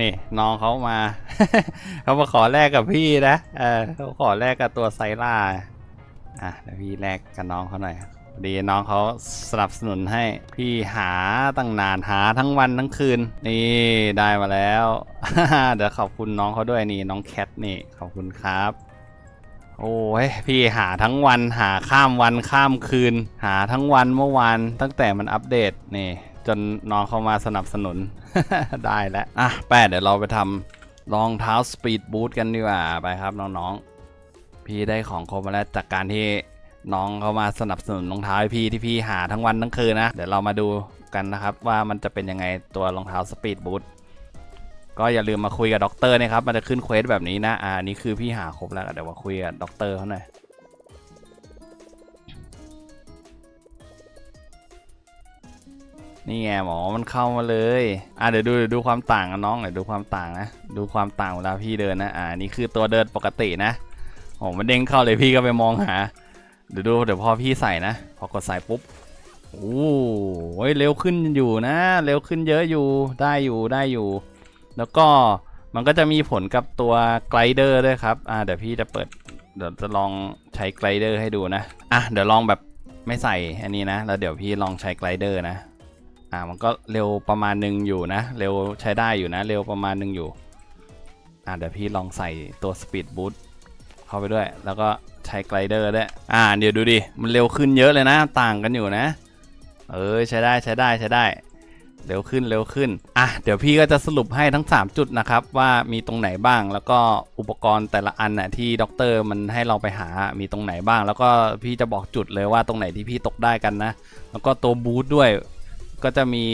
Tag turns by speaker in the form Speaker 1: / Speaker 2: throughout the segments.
Speaker 1: นี่น้องเขามา เขามาขอแลกกับพี่นะเออเขาขอแลกกับตัวไซล่าอะเดี๋ยวพี่แลกกับน้องเขาหน่อยดีน้องเขาสนับสนุนให้พี่หาตั้งนานหาทั้งวันทั้งคืน นี่ได้มาแล้ว เดี๋ยวขอบคุณน้องเขาด้วยนี่น้องแคทนี่ขอบคุณครับ โอ้ยพี่หาทั้งวันหาข้ามวันข้ามคืน หาทั้งวันเมื่อวานตั้งแต่มันอัปเดตนี่ จนน้องเข้ามาสนับสนุน ได้แล้ว อะ แป้เดี๋ยวเราไปทำรองเท้าสปีดบูทกันดีกว่า ไปครับน้องๆ พี่ได้ของครบมาแล้วจากการที่น้องเข้ามาสนับสนุนรองเท้าให้พี่ที่พี่หาทั้งวันทั้งคืนนะ เดี๋ยวเรามาดูกันนะครับว่ามันจะเป็นยังไงตัวรองเท้าสปีดบูทก็อย่าลืมมาคุยกับด็อกเตอร์นะครับ มันจะขึ้นเควสแบบนี้นะ อ่า นี่คือพี่หาครบแล้ว เดี๋ยวมาคุยกับด็อกเตอร์เขาหน่อย นี่ไงหมอมันเข้ามาเลย อะเดี๋ยวดูดูความต่างกันน้องเดี๋ยวดูความต่างนะ ดูความต่างเวลาพี่เดินนะ อ่านี่คือตัวเดินปกตินะโอ้มันเด้งเข้าเลยพี่ก็ไปมองหา เดี๋ยวดูเดี๋ยวพอพี่ใส่นะ พอกดใส่ปุ๊บ โอ้โหเร็วขึ้นอยู่นะ เร็วขึ้นเยอะอยู่ ได้อยู่ได้อยู่ แล้วก็มันก็จะมีผลกับตัวไกลเดอร์ด้วยครับ อ่าเดี๋ยวพี่จะเปิด เดี๋ยวจะลองใช้ไกลเดอร์ให้ดูนะ อะเดี๋ยวลองแบบไม่ใส่อันนี้นะ แล้วเดี๋ยวพี่ลองใช้ไกลเดอร์นะ อ่ามันก็เร็วประมาณหนึ่งอยู่นะ เร็วใช้ได้อยู่นะ เร็วประมาณหนึ่งอยู่ อ่าเดี๋ยวพี่ลองใส่ตัวสปีดบูทเข้าไปด้วย แล้วก็ใช้ไกลเดอร์ด้วยอ่าเดี๋ยวดูดิ มันเร็วขึ้นเยอะเลยนะ ต่างกันอยู่นะ เออใช้ได้ใช้ได้ใช้ได้เร็วขึ้นเร็วขึ้น อะ เดี๋ยวพี่ก็จะสรุปให้ทั้ง 3 จุดนะครับ ว่ามีตรงไหนบ้าง แล้วก็อุปกรณ์แต่ละอันน่ะที่ด็อกเตอร์มันให้เราไปหา มีตรงไหนบ้าง แล้วก็พี่จะบอกจุดเลยว่าตรงไหนที่พี่ตกได้กันนะ แล้วก็ตัวบูทด้วย ก็จะมี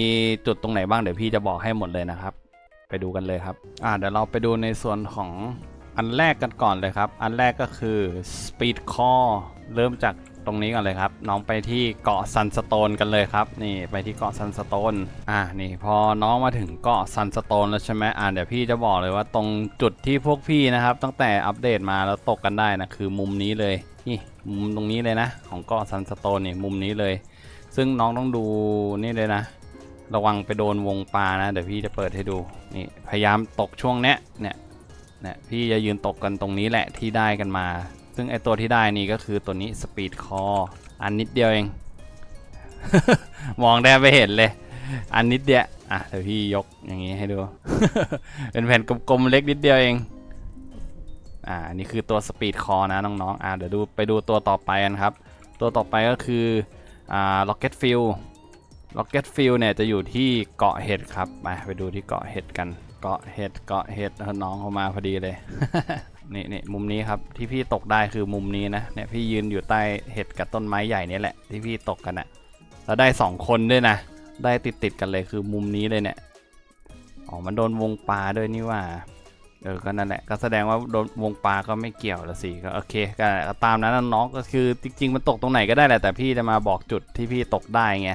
Speaker 1: จุดตรงไหนบ้างเดี๋ยวพี่จะบอกให้หมดเลยนะครับ ไปดูกันเลยครับ อ่าเดี๋ยวเราไปดูในส่วนของอันแรกกันก่อนเลยครับ อันแรกก็คือ Speed Core เริ่มจากตรงนี้ก่อนเลยครับ น้องไปที่เกาะซันสโตนกันเลยครับ นี่ไปที่เกาะซันสโตนอ่านี่พอน้องมาถึงเกาะซันสโตนแล้วใช่ไหมอ่าเดี๋ยวพี่จะบอกเลยว่าตรงจุดที่พวกพี่นะครับ ตั้งแต่อัปเดตมาแล้วตกกันได้นะคือมุมนี้เลยนี่มุมตรงนี้เลยนะ ของเกาะซันสโตนนี่มุมนี้เลย ซึ่งน้องต้องดูนี่เลยนะ ระวังไปโดนวงปลานะเดี๋ยวพี่จะเปิดให้ดูนี่พยายามตกช่วงเนี้ยเนี่ยเนี่ยพี่จะยืนตกกันตรงนี้แหละที่ได้กันมา ซึ่งไอตัวที่ได้นี่ก็คือตัวนี้สปีดคออันนิดเดียวเอง มองได้ไม่เห็นเลย อันนิดเดียวอะเดี๋ยวพี่ยกอย่างนี้ให้ดู เป็นแผ่นกลมๆเล็กนิดเดียวเองอ่านนี่คือตัวสปีดคอนะน้องๆอ่าเดี๋ยวดูไปดูตัวต่อไปกันครับ ตัวต่อไปก็คือ อ่า Rocket Fuel Rocket Fuel เนี่ยจะอยู่ที่เกาะเห็ดครับไปไปดูที่เกาะเห็ดกัน เกาะเห็ดเกาะเห็ดน้องเข้ามาพอดีเลย นี่นี่มุมนี้ครับที่พี่ตกได้คือมุมนี้นะเนี่ยพี่ยืนอยู่ใต้เห็ดกับต้นไม้ใหญ่นี่แหละที่พี่ตกกันนะแล้วได้สองคนด้วยนะ ได้ติดติดกันเลยคือมุมนี้เลยเนี่ยอ๋อมันโดนวงปลาด้วยนี่ว่า เออก็นั่นแหละก็แสดงว่าโดนวงปลาก็ไม่เกี่ยวละสิก็โอเคก็ตามนั้นน้องก็คือจริง ๆ มันตกตรงไหนก็ได้แหละแต่พี่จะมาบอกจุดที่พี่ตกได้ไง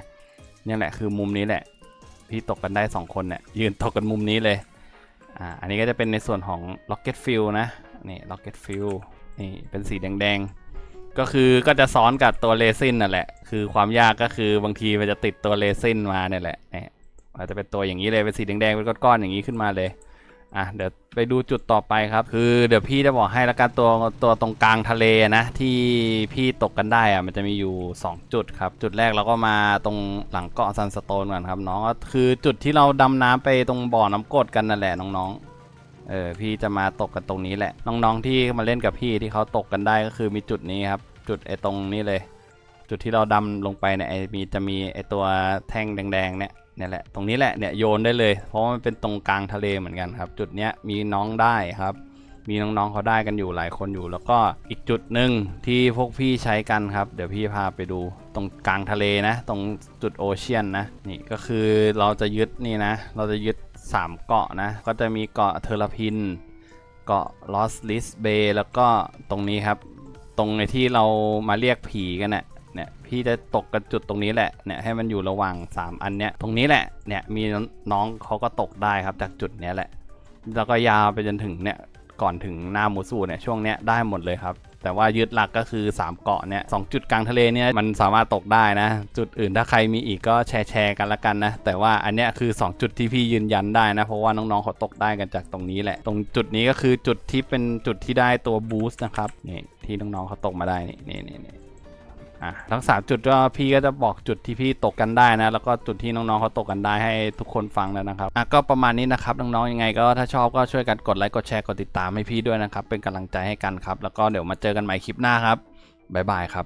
Speaker 1: นี่แหละคือมุมนี้แหละ พี่ตกกันได้สองคนเนี่ยยืนตกกันมุมนี้เลยอ่าอันนี้ก็จะเป็นในส่วนของ Rocket Fuel นะนี่ Rocket Fuel นี่เป็นสีแดงๆ ก็คือก็จะซ้อนกับตัวเลซินนั่นแหละ คือความยากก็คือบางทีมันจะติดตัวเลซินมาเนี่ยแหละเนี่ยอาจจะเป็นตัวอย่างนี้เลยเป็นสีแดงๆเป็นก้อนๆอย่างนี้ขึ้นมาเลย อะเดี๋ยวไปดูจุดต่อไปครับ คือเดี๋ยวพี่จะบอกให้ละกันตัวตัวตรงกลางทะเลนะที่พี่ตกกันได้อะมันจะมีอยู่ 2 จุดครับ จุดแรกเราก็มาตรงหลังเกาะซันสโตนก่อนครับน้องก็คือจุดที่เราดำน้ำไปตรงบ่อน้ำกรดกันนั่นแหละน้องๆเออพี่จะมาตกกันตรงนี้แหละ น้องๆที่มาเล่นกับพี่ที่เขาตกกันได้ก็คือมีจุดนี้ครับ จุดไอ้ตรงนี้เลย จุดที่เราดำลงไปเนี่ยไอ้มีจะมีไอ้ตัวแท่งแดงๆเนี่ย เนี่ยแหละตรงนี้แหละเนี่ยโยนได้เลย เพราะว่ามันเป็นตรงกลางทะเลเหมือนกันครับ จุดเนี้ยมีน้องได้ครับ มีน้องๆเขาได้กันอยู่หลายคนอยู่ แล้วก็อีกจุดหนึ่งที่พวกพี่ใช้กันครับ เดี๋ยวพี่พาไปดูตรงกลางทะเลนะ ตรงจุดโอเชียนนะนี่ก็คือเราจะยึดนี่นะ เราจะยึด 3 เกาะนะ ก็จะมีเกาะเทอร์ลพิน เกาะลอสลิสเบย์แล้วก็ตรงนี้ครับ ตรงในที่เรามาเรียกผีกันเน่ะ เนี่ยพี่จะตกกันจุดตรงนี้แหละเนี่ยให้มันอยู่ระหว่าง 3 อันเนี้ยตรงนี้แหละเนี่ยมีน้องเขาก็ตกได้ครับจากจุดเนี้ยแหละ แล้วก็ยาวไปจนถึงเนี่ยก่อนถึงหน้ามูสูเนี่ยช่วงเนี้ยได้หมดเลยครับแต่ว่ายึดหลักก็คือ 3 เกาะเนี่ยสองจุดกลางทะเลเนี่ยมันสามารถตกได้นะ จุดอื่นถ้าใครมีอีกก็แชร์แชร์กันละกันนะ แต่ว่าอันเนี้ยคือ 2 จุดที่พี่ยืนยันได้นะ เพราะว่าน้องๆเขาตกได้กันจากตรงนี้แหละ ตรงจุดนี้ก็คือจุดที่เป็นจุดที่ได้ตัวบูสต์นะครับนี่ที่น้องๆเขาตกมาได้นี่นี่นี่ อะทั้งสามจุดก็พี่ก็จะบอกจุดที่พี่ตกกันได้นะ แล้วก็จุดที่น้องๆเขาตกกันได้ให้ทุกคนฟังแล้วนะครับอะก็ประมาณนี้นะครับน้องๆยังไงก็ถ้าชอบก็ช่วยกันกดไลค์กดแชร์กดติดตามให้พี่ด้วยนะครับเป็นกำลังใจให้กันครับ แล้วก็เดี๋ยวมาเจอกันใหม่คลิปหน้าครับบ๊ายบายครับ